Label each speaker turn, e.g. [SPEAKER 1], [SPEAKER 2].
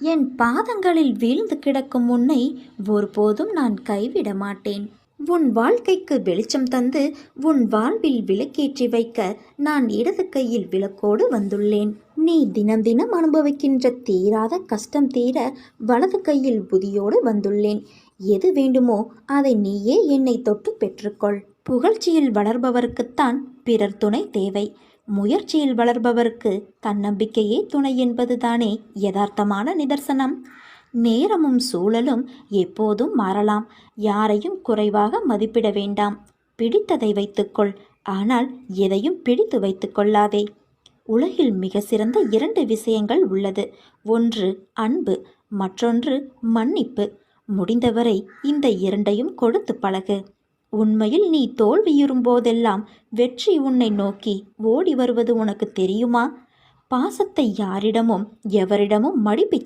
[SPEAKER 1] என் பாதங்களில் வீழ்ந்து கிடக்கும் உன்னை ஒருபோதும் நான் கைவிட மாட்டேன் உன் வாழ்க்கைக்கு வெளிச்சம் தந்து உன் வாழ்வில் விளக்கேற்றி வைக்க நான் இடது கையில் விளக்கோடு வந்துள்ளேன். நீ தினம் தினம் அனுபவிக்கின்ற தீராத கஷ்டம் தீர வலது கையில் புதியோடு வந்துள்ளேன். எது வேண்டுமோ அதை நீயே என்னை தொட்டு பெற்றுக்கொள். புகழ்ச்சியில் வளர்பவருக்குத்தான் பிறர் துணை தேவை. முயற்சியில் வளர்பவருக்கு தன்னம்பிக்கையே துணை என்பதுதானே யதார்த்தமான நிதர்சனம். நேரமும் சூழலும் எப்போதும் மாறலாம். யாரையும் குறைவாக மதிப்பிட வேண்டாம். பிடித்ததை வைத்துக்கொள். ஆனால் எதையும் பிடித்து வைத்துக்கொள்ளாதே உலகில் மிக சிறந்த இரண்டு விஷயங்கள் உள்ளது. ஒன்று அன்பு. மற்றொன்று மன்னிப்பு. முடிந்தவரை இந்த இரண்டையும் கொடுத்து பழகு. உண்மையில் நீ தோல்வியுறும் போதெல்லாம் வெற்றி உன்னை நோக்கி ஓடி வருவது உனக்கு தெரியுமா? பாசத்தை யாரிடமும் எவரிடமும் மடிப்பிச்ச